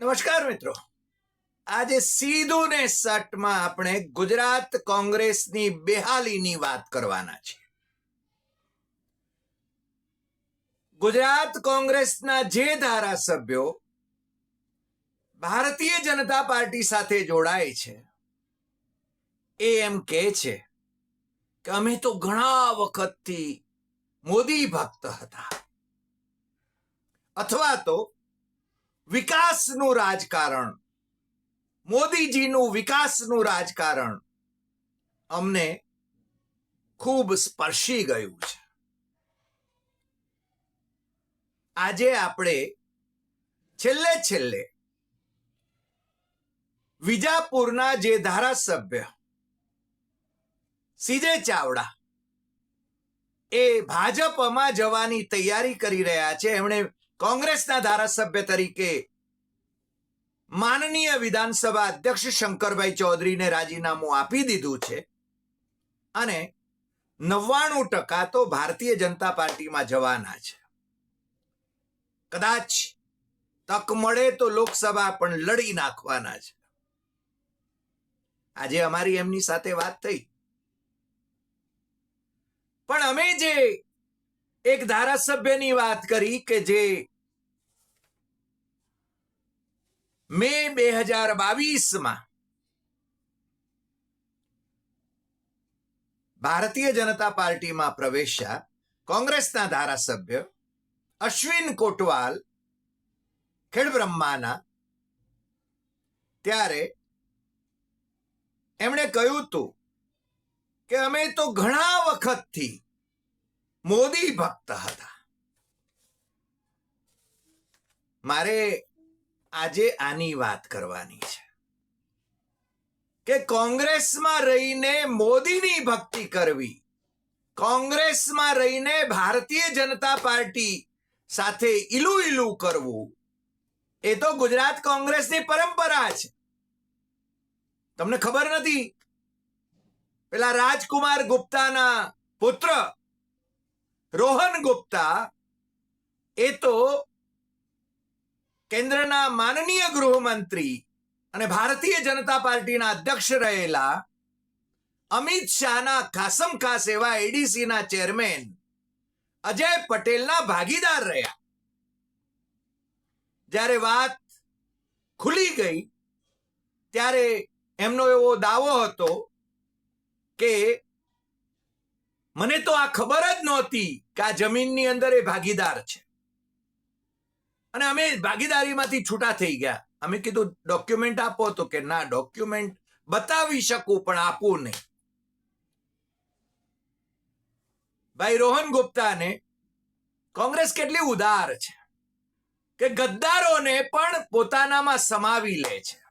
નમસ્કાર મિત્રો. આજે સીધું ને સટમાં આપણે ગુજરાત કોંગ્રેસની બેહાલીની વાત કરવાના છે ગુજરાત કોંગ્રેસના જે ધારાસભ્યો ભારતીય જનતા પાર્ટી સાથે જોડાય છે, એ એમ કહે છે કે અમે તો ઘણા વખતથી મોદી ભક્ત હતા. અથવા તો વિકાસનું રાજકારણ. મોદીજીનું વિકાસનું રાજકારણ અમને ખૂબ સ્પર્શી ગયું છે. આજે આપણે છેલ્લે છેલ્લે વિજાપુરના જે ધારાસભ્ય સીજે ચાવડા એ ભાજપમાં જવાની તૈયારી કરી રહ્યા છે. એમણે કોંગ્રેસના ધારાસભ્ય તરીકે માનનીય વિધાનસભા અધ્યક્ષ શંકરભાઈ ચૌધરીને રાજીનામું આપી દીધું છે અને નવ્વાણું ટકા તો ભારતીય જનતા પાર્ટીમાં જવાના છે. કદાચ તક મળે તો લોકસભા પણ લડી નાખવાના છે. આજે અમારી એમની સાથે વાત થઈ. પણ અમે જે એક ધારાસભ્યની વાત કરી કે જે મે બે હજાર બાવીસમાં ભારતીય જનતા પાર્ટીમાં પ્રવેશ્યા કોંગ્રેસના ધારાસભ્ય અશ્વિન કોટવાલ ખેડબ્રહ્માના. ત્યારે એમણે કહ્યું હતું કે અમે તો ઘણા વખતથી મોદી ભક્ત હતા. મારે આજે આની વાત કરવાની છે. કે કોંગ્રેસમાં રહીને મોદીની ભક્તિ કરવી, કોંગ્રેસમાં રહીને ભારતીય જનતા પાર્ટી સાથે ઈલુ ઈલુ કરવું, એ તો ગુજરાત કોંગ્રેસની પરંપરા છે. તમને ખબર નથી? પેલા રાજકુમાર ગુપ્તાના પુત્ર રોહન ગુપ્તા, એ તો કેન્દ્રના માનનીય ગૃહમંત્રી અને ભારતીય જનતા પાર્ટીના અધ્યક્ષ રહેલા અમિત શાહના ખાસમ ખાસ એવા એડીસીના ચેરમેન અજય પટેલના ભાગીદાર રહ્યા. જ્યારે વાત ખુલી ગઈ, ત્યારે એમનો એવો દાવો હતો કે મને તો આ ખબર જ નહોતી કે આ જમીનની અંદર એ ભાગીદાર છે. અને અમે ભાગીદારીમાંથી છૂટા થઈ ગયા. અમે કીધું ડોક્યુમેન્ટ આપો. તો કે, ના ડોક્યુમેન્ટ બતાવી શકું, પણ આપવું નહીં. ભાઈ રોહન ગુપ્તાને કોંગ્રેસ કેટલી ઉદાર છે કે ગદ્દારોને પણ પોતાનામાં સમાવી લે છે.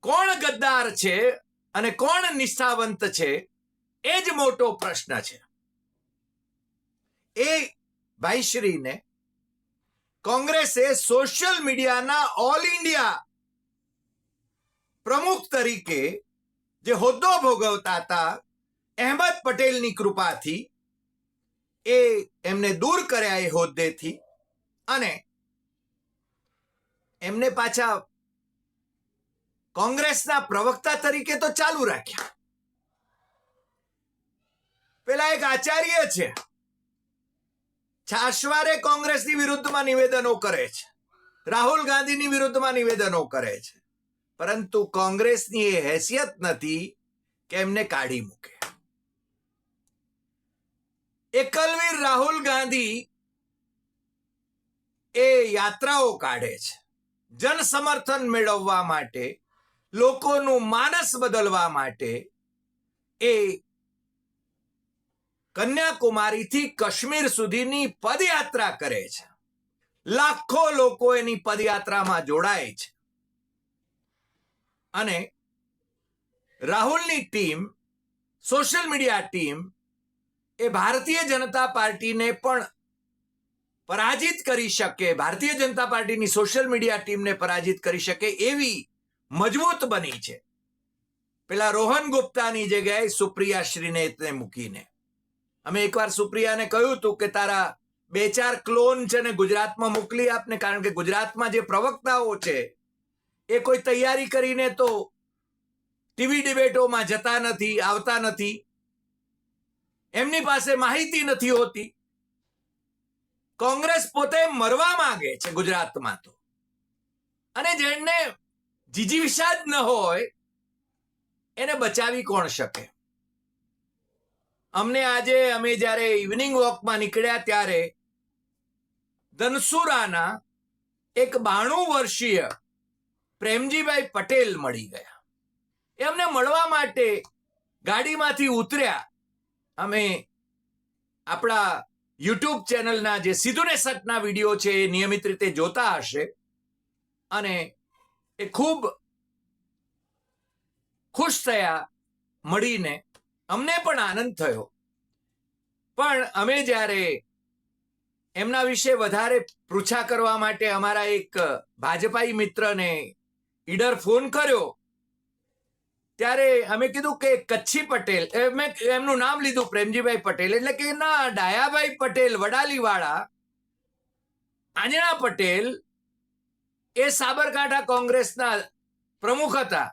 કોણ ગદ્દાર છે અને કોણ નિષ્ઠાવંત છે, એ જ મોટો પ્રશ્ન છે. એ ભાઈશ્રીને કોંગ્રેસે સોશિયલ મીડિયાના ઓલ ઇન્ડિયા પ્રમુખ તરીકે જે હોદ્દો ભોગવતા હતા, અહેમદ પટેલની કૃપાથી એ એમને દૂર કર્યા એ હોદ્દેથી અને એમને પાછા કોંગ્રેસના પ્રવક્તા તરીકે તો ચાલુ રાખ્યા. પેલા એક આચાર્ય છે છાશવારે કોંગ્રેસની વિરુદ્ધમાં નિવેદનો કરે છે. રાહુલ ગાંધીની વિરુદ્ધમાં નિવેદનો કરે છે. પરંતુ કોંગ્રેસની એ હેસિયત નથી કે એમને કાઢી મૂકે. એકલવીર રાહુલ ગાંધી એ યાત્રાઓ કાઢે છે. જન સમર્થન મેળવવા માટે, લોકોનું માનસ બદલવા માટે એ કન્યાકુમારીથી કાશ્મીર સુધીની પદયાત્રા કરે છે. લાખો લોકો એની પદયાત્રામાં જોડાય છે. અને રાહુલની ટીમ, સોશિયલ મીડિયા ટીમ એ ભારતીય જનતા પાર્ટીને પણ પરાજિત કરી શકે, ભારતીય જનતા પાર્ટીની સોશિયલ મીડિયા ટીમને પરાજિત કરી શકે એવી મજબૂત બની છે. પેલા રોહન ગુપ્તાની જગ્યાએ સુપ્રિયા શ્રીનેતને મૂકીને. અમે એકવાર સુપ્રિયાને કહ્યું હતું કે તારા બે ચાર ક્લોન છે ને ગુજરાતમાં મોકલી આપને કારણ કે ગુજરાતમાં જે પ્રવક્તાઓ છે, એ કોઈ તૈયારી કરીને તો ટીવી ડિબેટોમાં જતા નથી, આવતા નથી. એમની પાસે માહિતી નથી હોતી. કોંગ્રેસ પોતે મરવા માંગે છે ગુજરાતમાં તો. અને જેને જીજીવિષા જ ન હોય, એને બચાવી કોણ શકે? અમને આજે અમે જ્યારે ઇવનિંગ વોકમાં નીકળ્યા ત્યારે ધનસુરાના એક બાણું વર્ષીય પ્રેમજીભાઈ પટેલ મળી ગયા. એમને મળવા માટે ગાડીમાંથી ઉતર્યા. અમે આપણા યુટ્યુબ ચેનલના જે સીધું ને સટના વીડિયો છે એ નિયમિત રીતે જોતા હશે. અને એ ખૂબ ખુશ થયા મળીને અમને પણ આનંદ થયો. પણ અમે જ્યારે એમના વિશે વધારે પૂછા કરવા માટે અમારા એક ભાજપાઈ મિત્રને ઈડર ફોન કર્યો, ત્યારે અમે કીધું કે કચ્છી પટેલ મેં એમનું નામ લીધું પ્રેમજીભાઈ પટેલ, એટલે કે ના, ડાયાભાઈ પટેલ, વડાલીવાળા, આંજણા પટેલ એ સાબરકાંઠા કોંગ્રેસના પ્રમુખ હતા.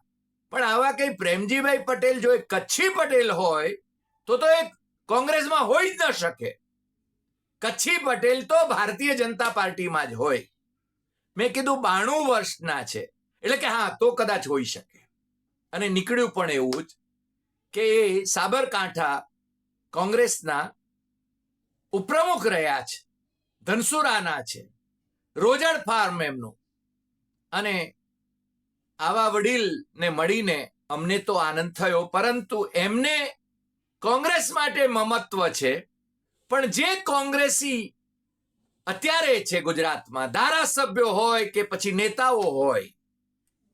પણ આવા કઈ પ્રેમજીભાઈ પટેલ જો એ કચ્છી પટેલ હોય, તો તો એ કોંગ્રેસમાં હોઈ જ ન શકે. કચ્છી પટેલ તો ભારતીય જનતા પાર્ટીમાં જ હોય. મેં કીધું બાણું વર્ષના છે. એટલે કે હા, તો કદાચ હોઈ શકે. અને નીકળ્યું પણ એવું જ કે એ સાબરકાંઠા કોંગ્રેસના ઉપપ્રમુખ રહ્યા છે. ધનસુરાના છે. રોજડ ફાર્મ એમનું. અને આવા વડીલને મળીને અમને તો આનંદ થયો, પરંતુ એમને કોંગ્રેસ માટે મમત્વ છે. પણ જે કોંગ્રેસી અત્યારે છે ગુજરાતમાં, ધારાસભ્યો હોય કે પછી નેતાઓ હોય,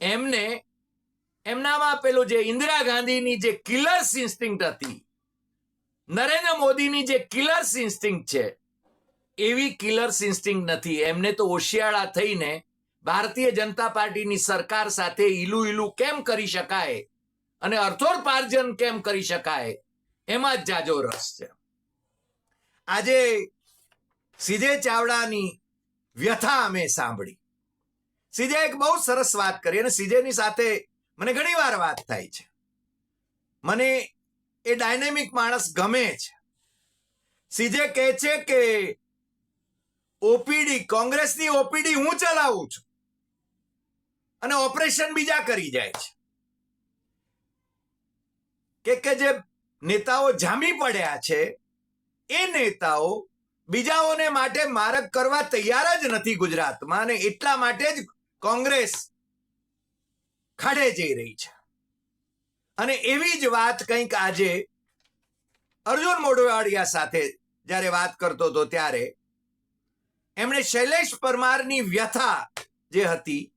એમને, એમનામાં પેલું જે ઇન્દિરા ગાંધીની જે કિલર્સ ઇન્સ્ટિંક્ટ હતી, નરેન્દ્ર મોદીની જે કિલર ઇન્સ્ટિંક્ટ છે, એવી કિલર ઇન્સ્ટિંક્ટ નથી. એમને તો ઓશિયાળા થઈને ભારતીય જનતા પાર્ટીની સરકાર સાથે ઈલું ઈલું કેમ કરી શકાય? અને અર્થોપાર્જન કેમ કરી શકાય? એમાં જ જાજો રસ છે. આજે સીજે ચાવડાની વ્યથા અમે સાંભળી. સીજે એક બહુ સરસ વાત કરી અને સીજેની સાથે મને ઘણી વાર વાત થાય છે. મને એ ડાયનેમિક માણસ ગમે છે. સીજે કહે છે કે, ઓપીડી, કોંગ્રેસની ઓપીડી હું ચલાવું છું? અને ઓપરેશન બીજા કરી જાય છે. કે કે જે નેતાઓ જામી પડ્યા છે, એ નેતાઓ બીજાઓને માટે મારક કરવા તૈયાર જ નથી ગુજરાતમાં અને એટલા માટે જ કોંગ્રેસ ખાડે જઈ રહી છે. અને એવી જ વાત કંઈક આજે અર્જુન મોઢવાડિયા સાથે જ્યારે વાત કરતો હતો ત્યારે, એમણે શૈલેષ પરમારની વ્યથા જે હતી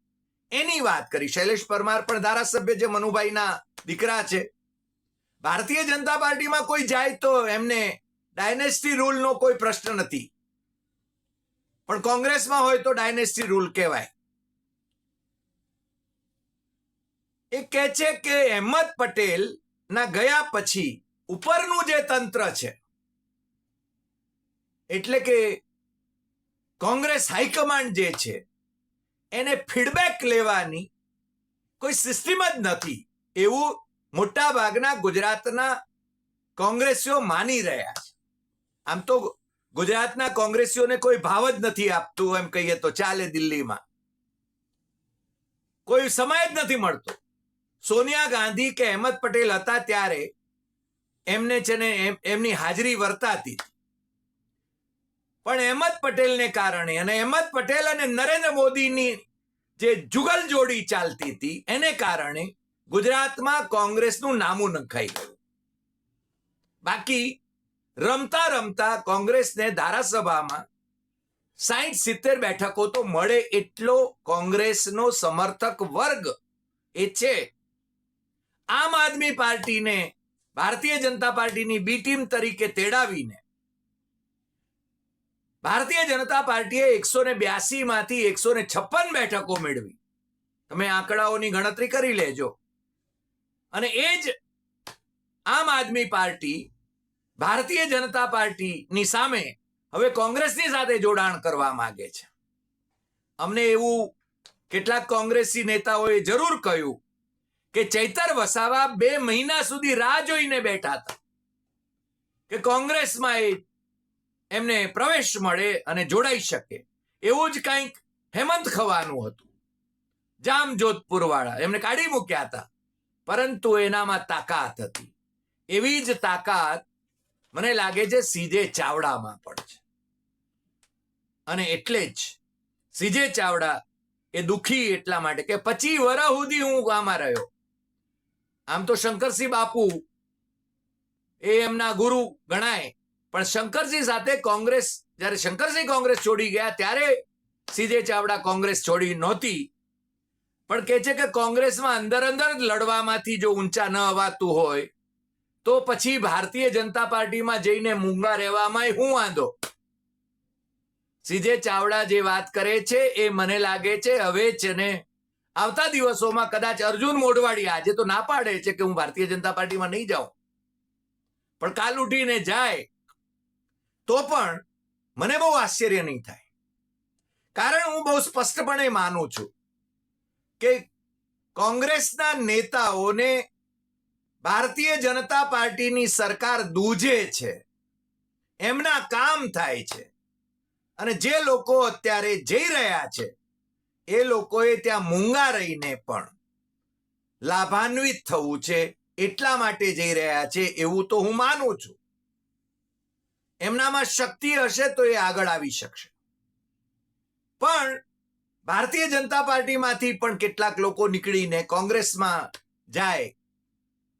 એની વાત કરી. શૈલેષ પરમાર પણ ધારાસભ્ય જે મનુભાઈના દીકરા છે. ભારતીય જનતા પાર્ટીમાં કોઈ જાય તો એમને ડાયનેસ્ટી રૂલનો કોઈ પ્રશ્ન નથી. પણ કોંગ્રેસમાં હોય તો ડાયનેસ્ટી રૂલ કહેવાય. એ કહે છે કે અહેમદ પટેલ ના ગયા પછી ઉપરનું જે તંત્ર છે, એટલે કે કોંગ્રેસ હાઈકમાન્ડ જે છે એને ફીડબેક લેવાની કોઈ સિસ્ટમ જ નથી. એવું મોટા ભાગના ગુજરાતના કોંગ્રેસીઓ માની રહ્યા છે. આમ તો ગુજરાતના કોંગ્રેસીઓને કોઈ ભાવ જ નથી આપતું, એમ કહીએ તો ચાલે દિલ્હીમાં. કોઈ સમય જ નથી મળતો. સોનિયા ગાંધી કે અહેમદ પટેલ હતા ત્યારે એમને છે ને એમ- એમની હાજરી વર્તાતી. પણ અહેમદ પટેલને કારણે અને અહેમદ પટેલ અને નરેન્દ્ર મોદીની જે જુગલ જોડી ચાલતી હતી, એને કારણે ગુજરાતમાં કોંગ્રેસનું નામું નખાઈ ગયું. બાકી રમતા રમતા કોંગ્રેસને ધારાસભામાં સાઈઠ સિત્તેર બેઠકો તો મળે એટલો કોંગ્રેસનો સમર્થક વર્ગ એ છે. આમ આદમી પાર્ટીને ભારતીય જનતા પાર્ટીની બી ટીમ તરીકે તેડાવીને ભારતીય જનતા પાર્ટીએ એકસો ને બ્યાસી માંથી એકસો ને છપ્પન બેઠકો મેળવી. તમે આંકડાઓની ગણતરી કરી લેજો. અને એ જ આમ આદમી પાર્ટી ભારતીય જનતા પાર્ટીની સામે હવે કોંગ્રેસની સાથે જોડાણ કરવા માંગે છે. અમને એવું કેટલાક કોંગ્રેસી નેતાઓએ જરૂર કહ્યું કે ચૈતર વસાવા બે મહિના સુધી રાહ જોઈને બેઠા હતા. કે કોંગ્રેસમાં એ એમને પ્રવેશ મળે અને જોડાઈ શકે. એવું જ કંઈક હેમંત ખવાનું હતું. જામ જોધપુર વાળા એમને કાઢી મૂક્યા હતા. પરંતુ એનામાં તાકાત હતી. એવી જ તાકાત મને લાગે છે સીજે ચાવડામાં પણ છે. અને એટલે જ સીજે ચાવડા એ દુખી એટલા માટે કે પચી વર્ષ સુધી હું આમાં રહ્યો. આમ તો શંકરસિંહ બાપુ એ એમના ગુરુ ગણાય. પણ શંકરસિંહ સાથે કોંગ્રેસ, જ્યારે શંકરસિંહ કોંગ્રેસ છોડી ગયા, ત્યારે સીજે ચાવડા કોંગ્રેસ છોડી નહોતી. પણ કે છે કે કોંગ્રેસમાં અંદર અંદર લડવામાંથી જો ઊંચા ન અવાતું હોય, તો પછી ભારતીય જનતા પાર્ટીમાં જઈને મૂંગા રહેવામાં હું વાંધો? સીજે ચાવડા જે વાત કરે છે, એ મને લાગે છે હવે છે ને આવતા દિવસોમાં કદાચ અર્જુન મોઢવાડી આજે તો ના પાડે છે કે હું ભારતીય જનતા પાર્ટીમાં નહીં જાઉં. પણ કાલ ઉઠીને જાય તો પણ મને બહુ આશ્ચર્ય નહીં થાય. કારણ હું બહુ સ્પષ્ટપણે માનું છું કે કોંગ્રેસના નેતાઓને ભારતીય જનતા પાર્ટીની સરકાર દૂજે છે, એમના કામ થાય છે અને જે લોકો અત્યારે જઈ રહ્યા છે, એ લોકોએ ત્યાં મૂંગા રહીને પણ લાભાન્વિત થવું છે, એટલા માટે જઈ રહ્યા છે એવું તો હું માનું છું. એમનામાં શક્તિ હશે તો એ આગળ આવી શકશે. પણ ભારતીય જનતા પાર્ટીમાંથી પણ કેટલાક લોકો નીકળીને કોંગ્રેસમાં જાય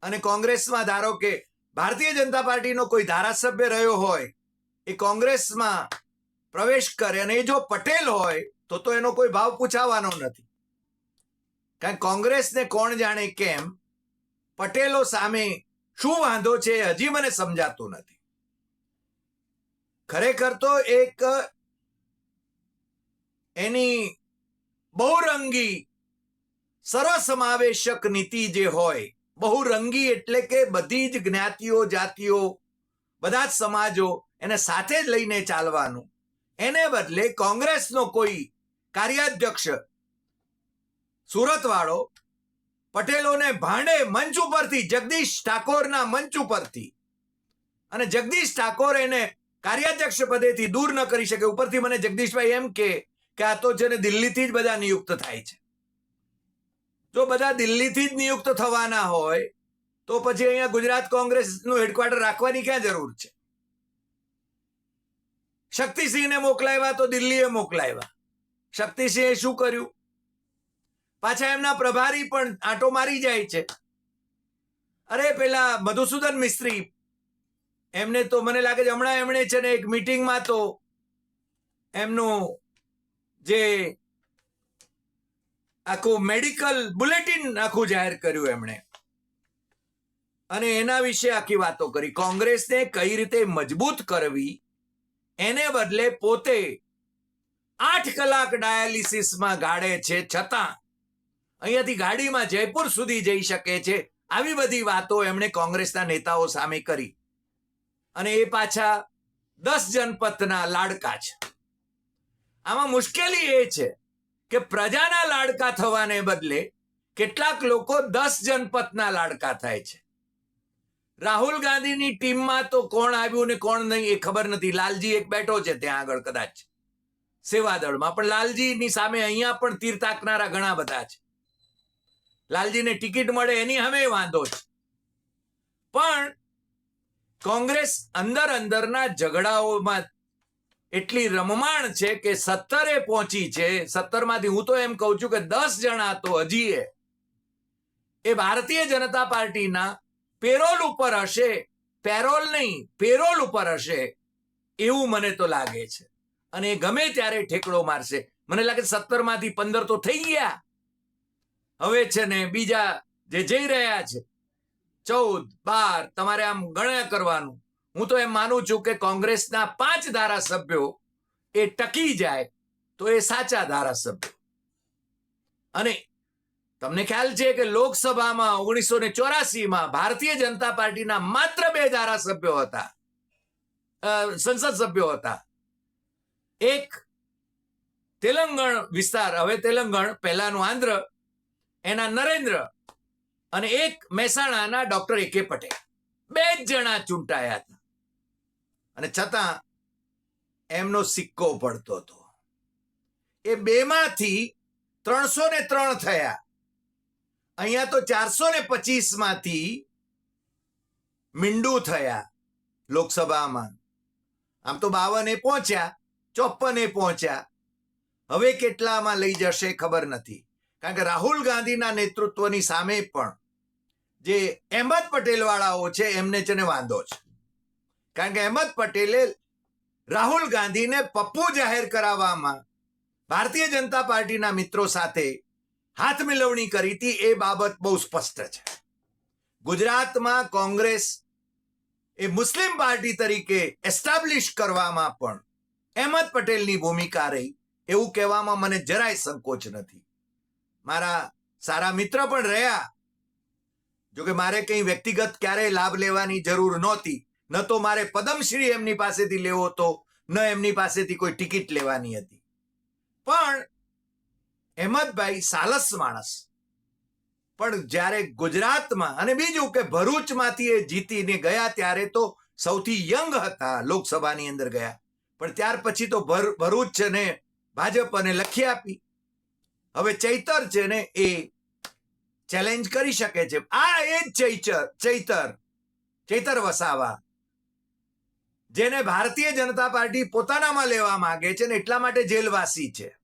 અને કોંગ્રેસમાં ધારો કે ભારતીય જનતા પાર્ટીનો કોઈ ધારાસભ્ય રહ્યો હોય, એ કોંગ્રેસમાં પ્રવેશ કરે અને એ જો પટેલ હોય, તો તો એનો કોઈ ભાવ પૂછાવાનો નથી. કારણ કોંગ્રેસને કોણ જાણે કેમ, પટેલો સામે શું વાંધો છે હજી મને સમજાતું નથી. ખરેખર તો એક, એની બહુરંગી સર્વસમાવેશક નીતિ જે હોય, બહુરંગી એટલે કે બધી જ જ્ઞાતિઓ, જાતિઓ, બધા જ સમાજો એને સાથે જ લઈને ચાલવાનું. એને બદલે કોંગ્રેસનો કોઈ કાર્યાધ્યક્ષ સુરત વાળો પટેલોને ભાંડે મંચ ઉપરથી, જગદીશ ઠાકોરના મંચ ઉપરથી. અને જગદીશ ઠાકોર એને કાર્યાધ્યક્ષ પદેથી દૂર ન કરી શકે. ઉપરથી મને જગદીશભાઈ એમ કે આ તો છે ને દિલ્હીથી જ બધા નિયુક્ત થાય છે. જો બધા દિલ્હીથી જ નિયુક્ત થવાના હોય, તો પછી અહીંયા ગુજરાત કોંગ્રેસનું હેડક્વાર્ટર રાખવાની ક્યાં જરૂર છે? શક્તિસિંહને મોકલાવ્યા તો દિલ્હીએ મોકલાવ્યા. શક્તિસિંહે શું કર્યું? પાછા એમના પ્રભારી પણ આંટો મારી જાય છે. અરે, પેલા મધુસૂદન મિસ્ત્રી એમને તો મને લાગે છે હમણાં એમણે છે ને એક મીટિંગમાં તો એમનું જે આખું મેડિકલ બુલેટિન આખું જાહેર કર્યું એમણે. અને એના વિશે આખી વાતો કરી. કોંગ્રેસને કઈ રીતે મજબૂત કરવી, એને બદલે પોતે આઠ કલાક ડાયાલિસિસમાં ગાળે છે છતાં અહીંયાથી ગાડીમાં જયપુર સુધી જઈ શકે છે. આવી બધી વાતો એમણે કોંગ્રેસના નેતાઓ સામે કરી. અને એ પાછા દસ જનપથના લાડકા છે. આમાં મુશ્કેલી એ છે કે પ્રજાના લાડકા થવાને બદલે કેટલાક લોકો દસ જનપથના લાડકા થાય છે. રાહુલ ગાંધીની ટીમમાં તો કોણ આવ્યું ને કોણ નહીં એ ખબર નથી. લાલજી એક બેઠો છે ત્યાં આગળ કદાચ. સેવાદળમાં. પણ લાલજીની સામે અહીંયા પણ તીર તાકનારા ઘણા બધા છે. લાલજીને ટિકિટ મળે એની હમે વાંધો છે. પણ કોંગ્રેસ અંદર અંદરના ઝઘડાઓમાં એટલી રમમાણ છે કે સત્તરે પહોંચી છે. સત્તરમાંથી હું તો એમ કહું છું કે દસ જણા તો હજી એ ભારતીય જનતા પાર્ટીના પેરોલ ઉપર હશે, પેરોલ નહીં, પેરોલ ઉપર હશે એવું મને તો લાગે છે. અને એ ગમે ત્યારે ઠેકડો મારશે. મને લાગે સત્તરમાંથી પંદર તો થઈ ગયા. હવે છે ને બીજા જે જઈ રહ્યા છે ચૌદ, બાર તમારે આમ ગણ્યા કરવાનું. હું તો એમ માનું છું કે કોંગ્રેસના પાંચ ધારાસભ્યો એ ટકી જાય તો એ સાચા ધારાસભ્યો. અને તમને ખ્યાલ છે કે લોકસભામાં ઓગણીસો ને ચોરાસીમાં ભારતીય જનતા પાર્ટીના માત્ર બે ધારાસભ્યો હતા. સંસદ સભ્યો હતા. એક તેલંગણ વિસ્તાર, હવે તેલંગણ, પહેલાનું આંધ્ર, એના નરેન્દ્ર અને એક મહેસાણાના ડોક્ટર એ કે પટેલ. બે જ જણા ચૂંટાયા હતા. અને છતાં એમનો સિક્કો પડતો હતો. એ બેમાંથી ત્રણસો ને ત્રણ થયા. અહીંયા તો ચારસો ને પચીસમાંથી મીંડું થયા લોકસભામાં. આમ તો બાવને પહોંચ્યા ચોપને પહોંચ્યા. હવે કેટલામાં લઈ જશે ખબર નથી. કારણ કે રાહુલ ગાંધીના નેતૃત્વની સામે પણ જે અહેમદ પટેલ વાળાઓ છે, એમને છે ને વાંધો છે. કારણ કે અહેમદ પટેલે રાહુલ ગાંધીને પપ્પુ જાહેર કરાવવામાં ભારતીય જનતા પાર્ટીના મિત્રો સાથે હાથ મિલવણી કરી હતી, એ બાબત બહુ સ્પષ્ટ છે. ગુજરાતમાં કોંગ્રેસ એ મુસ્લિમ પાર્ટી તરીકે એસ્ટાબ્લિશ કરવામાં પણ અહેમદ પટેલની ભૂમિકા રહી, એવું કહેવામાં મને જરાય સંકોચ નથી. મારા સારા મિત્ર પણ રહ્યા જો કે મારે કંઈ વ્યક્તિગત ક્યારેય લાભ લેવાની જરૂર નહોતી. ન તો મારે પદ્મશ્રી એમની પાસેથી લેવો હતો, ન એમની પાસેથી કોઈ ટિકિટ લેવાની હતી. પણ અહેમદભાઈ સાલસ માણસ. પણ જ્યારે ગુજરાતમાં અને બીજું કે ભરૂચમાંથી એ જીતીને ગયા ત્યારે તો સૌથી યંગ હતા લોકસભાની અંદર ગયા. પણ ત્યાર પછી તો ભર- ભરૂચ છે ને ભાજપ અને લખી આપી. હવે ચૈતર છે ને એ ચેલેન્જ કરી શકે છે. આ એ જ ચૈતર ચૈતર ચૈતર વસાવા. જેને ભારતીય જનતા પાર્ટી પોતાનામાં લેવા માંગે છે ને એટલા માટે જેલવાસી છે.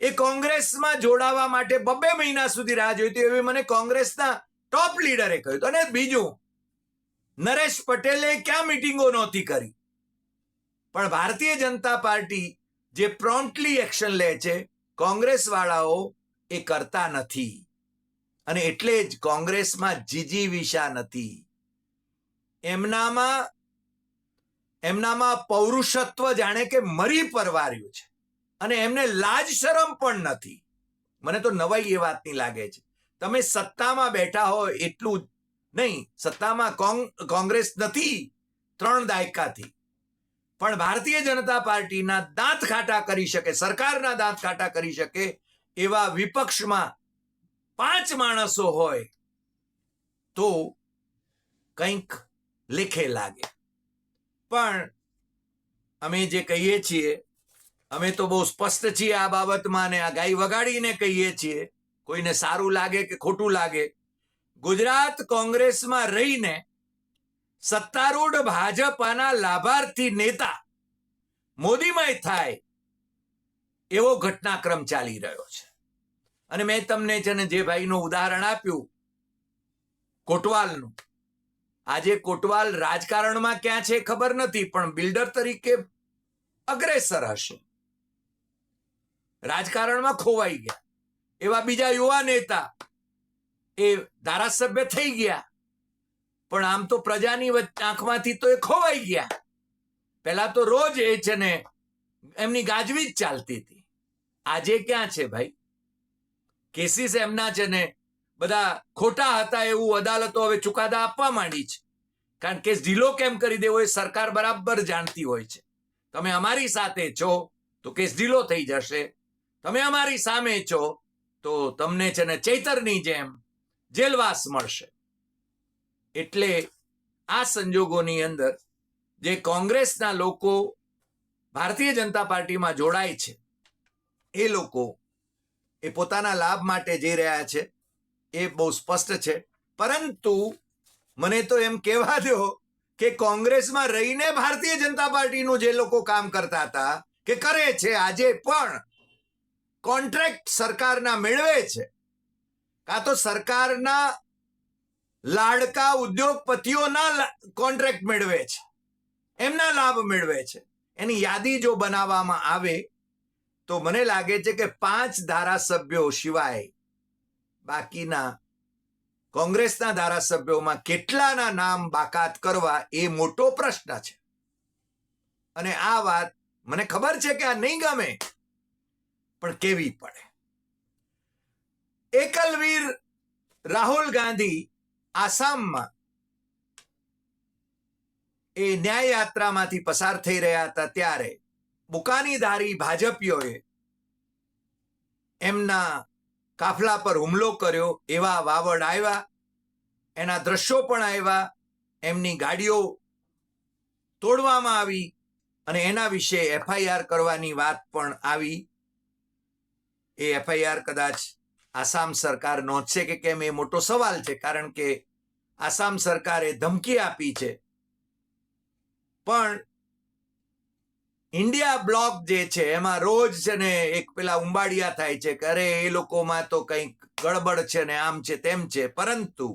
એ કોંગ્રેસમાં જોડાવા માટે બબ્બે મહિના સુધી રાહ જોઈતી એવી મને કોંગ્રેસના ટોપ લીડરે કહ્યું. અને બીજું, નરેશ પટેલે ક્યાં મિટિંગો નહોતી કરી? પણ ભારતીય જનતા પાર્ટી જે પ્રોમ્પ્ટલી એક્શન લે છે કોંગ્રેસ વાળાઓ એ કરતા નથી. અને એટલે જ કોંગ્રેસમાં જીજીવિષા નથી એમનામાં એમનામાં પૌરુષત્વ જાણે કે મરી પરવાર્યું છે. અને એમને લાજ શરમ પણ નથી. મને તો નવાઈ એ વાતની લાગે છે. તમે સત્તામાં બેઠા હો એટલું નહીં, સત્તામાં કોંગ- કોંગ્રેસ નથી, ત્રણ દાયકાથી. પણ ભારતીય જનતા પાર્ટીના દાંત ખાટા કરી શકે, સરકારના દાંત ખાટા કરી શકે એવા વિપક્ષમાં પાંચ માણસો હોય તો કંઈક લેખે લાગે. પણ અમે જે કહીએ છીએ, અમે તો બહુ સ્પષ્ટ છીએ આ બાબતમાં ને આ ગાય વગાડીને કહીએ છીએ, કોઈને સારું લાગે કે ખોટું લાગે. ગુજરાત કોંગ્રેસમાં રહીને સત્તારૂઢ ભાજપાના લાભાર્થી નેતા મોદીમય થાય એવો ઘટનાક્રમ ચાલી રહ્યો છે. અને મેં તમને છે ને જે ભાઈનું ઉદાહરણ આપ્યું, કોટવાલનું. આજે કોટવાલ રાજકારણમાં ક્યાં છે ખબર નથી, પણ બિલ્ડર તરીકે અગ્રેસર હશે. રાજકારણમાં ખોવાઈ ગયા. એવા બીજા યુવા નેતા એ ધારાસભ્ય થઈ ગયા. પણ આમ તો પ્રજાની આંખમાંથી તો એ ખોવાઈ ગયા. પહેલા તો રોજ એ છે ને એમની ગાજવી જ ચાલતી હતી. આજે ક્યાં છે ભાઈ? કેસીસ એમના છે ને બધા ખોટા હતા એવું અદાલતો હવે ચુકાદા આપવા માંડી છે. કારણ કે ઢીલો કેમ કરી દેવો એ સરકાર બરાબર જાણતી હોય છે. તમે અમારી સાથે છો તો કેસ ઢીલો થઈ જશે. તમે અમારી સામે છો તો તમને છે ને ચૈતરની જેમ જેલવાસ મળશે. એટલે આ સંજોગોની અંદર જે કોંગ્રેસના લોકો ભારતીય જનતા પાર્ટીમાં જોડાય છે, એ લોકો એ પોતાના લાભ માટે જઈ રહ્યા છે. એ બહુ સ્પષ્ટ છે. પરંતુ મને તો એમ કહેવા દો કે કોંગ્રેસમાં રહીને ભારતીય જનતા પાર્ટીનું જે લોકો કામ કરતા હતા, કે કરે છે આજે પણ, કોન્ટ્રાક્ટ સરકારના મેળવે છે. કાં તો સરકારના લાડકા ઉદ્યોગપતિઓના કોન્ટ્રાક્ટ મેળવે છે. એમના લાભ મેળવે છે. એની યાદી જો બનાવવામાં આવે તો મને લાગે છે કે પાંચ ધારાસભ્યો સિવાય બાકીના કોંગ્રેસના ધારાસભ્યોમાં કેટલાના નામ બાકાત કરવા એ મોટો પ્રશ્ન છે. અને આ વાત મને ખબર છે કે આ નહીં ગમે, પણ કેવી પડે. એકલવીર રાહુલ ગાંધી આસામમાં એ ન્યાય યાત્રામાંથી પસાર થઈ રહ્યા હતા ત્યારે બુકાનીધારી ભાજપીઓએ એમના કાફલા પર હુમલો કર્યો, એવા વાવડ આવ્યા, એના દ્રશ્યો પણ આવ્યા, એમની ગાડીઓ તોડવામાં આવી અને એના વિશે એફઆઈઆર કરવાની વાત પણ આવી. એ એફઆઈઆર કદાચ આસામ સરકાર નોંધશે કે કેમ એ મોટો સવાલ છે, કારણ કે આસામ સરકારે ધમકી આપી છે. પણ ઇન્ડિયા બ્લોક જે છે, એમાં રોજ છે ને એક પેલા ઉંબાડિયા થાય છે કે અરે એ લોકોમાં તો કંઈક ગડબડ છે ને આમ છે, તેમ છે. પરંતુ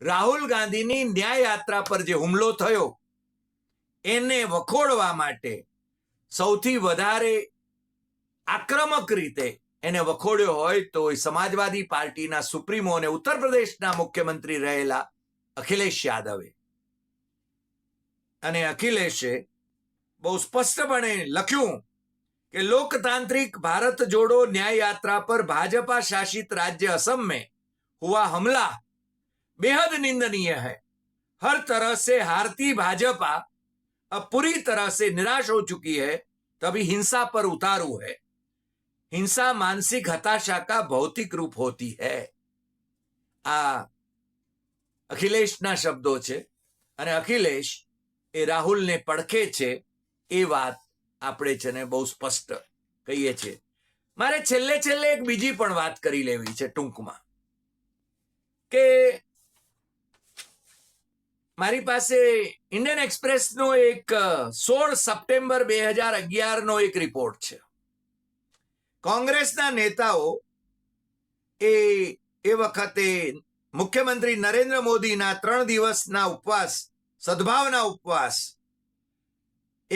રાહુલ ગાંધીની ન્યાય યાત્રા પર જે હુમલો થયો, એને વખોડવા માટે સૌથી વધારે આક્રમક રીતે એને વખોડ્યો હોય તો સમાજવાદી પાર્ટીના સુપ્રીમો અને ઉત્તર પ્રદેશના મુખ્યમંત્રી રહેલા અખિલેશ યાદવે. અને અખિલેશે बहु स्पष्टपणे લખ્યું કે લોકતાंत्रिक भारत जोड़ो न्याय यात्रा पर भाजपा शासित राज्य असम में हुआ हमला बेहद निंदनीय है। हर तरह से हारती भाजपा अब पूरी तरह से निराश हो चुकी है, तभी हिंसा पर उतारू है। हिंसा मानसिक हताशा का भौतिक रूप होती है। आ, अखिलेश શબ્દો છે અને અખિલેશ એ રાહુલને પડખે એ વાત આપણે છે ને બહુ સ્પષ્ટ કહીએ છીએ. મારે છેલ્લે છેલ્લે એક બીજી પણ વાત કરી લેવી છે ટૂંકમાં. કે મારી પાસે ઇન્ડિયન એક્સપ્રેસનો એક સોળ સપ્ટેમ્બર બે હજાર અગિયારનો એક રિપોર્ટ છે. કોંગ્રેસના નેતાઓ એ એ વખતે મુખ્યમંત્રી નરેન્દ્ર મોદીના ત્રણ દિવસના ઉપવાસ, સદભાવના ઉપવાસ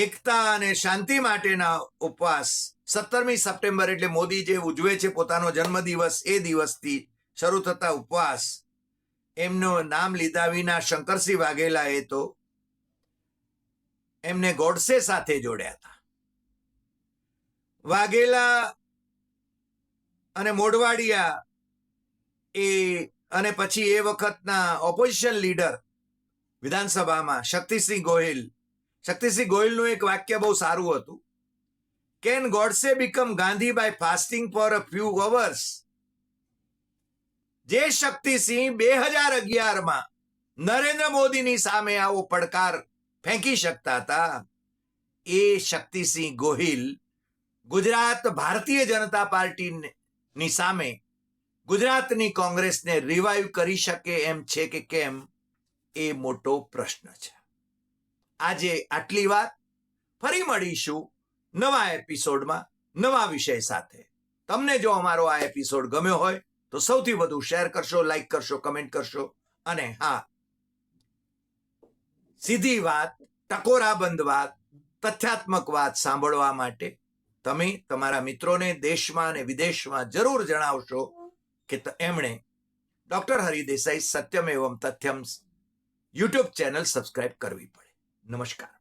એકતા અને શાંતિ માટેના ઉપવાસ. સત્તરમી સપ્ટેમ્બર એટલે મોદી જે ઉજવે છે પોતાનો જન્મદિવસ, એ દિવસથી શરૂ થતા ઉપવાસ. એમનું નામ લીધા વિના શંકરસિંહ વાઘેલાએ તો એમને ગોડસે સાથે જોડ્યા હતા. વાઘેલા અને મોઢવાડિયા એ અને પછી એ વખતના ઓપોઝિશન લીડર વિધાનસભામાં શક્તિસિંહ ગોહિલ શક્તિસિંહ ગોયલનું એક વાક્ય બહુ સારું હતું. Can Godse become Gandhi by fasting for a few hours જે શક્તિસિંહ બે હજાર અગિયારમાં નરેન્દ્ર મોદીની સામે આવો પડકાર ફેંકી શકતા હતા, એ શક્તિસિંહ ગોહિલ ગુજરાત ભારતીય જનતા પાર્ટીની સામે ગુજરાતની કોંગ્રેસને રિવાઈવ કરી શકે એમ છે કે કેમ, એ મોટો પ્રશ્ન છે. આજે આટલી વાત. ફરી મળીશું નવા એપિસોડમાં નવા વિષય સાથે. તમને જો અમારો આ એપિસોડ ગમ્યો હોય, તો સૌથી વધુ શેર કરશો, લાઈક કરશો, કમેન્ટ કરશો. અને હા, સીધી વાત, ટકોરાબંધ વાત, તથ્યાત્મક વાત સાંભળવા માટે તમે તમારા મિત્રોને દેશમાં અને વિદેશમાં જરૂર જણાવશો કે એમણે ડોક્ટર હરિદેસાઈ સત્યમ એવમ તથ્યમ યુટ્યુબ ચેનલ સબસ્ક્રાઇબ કરવી પડે. નમસ્કાર.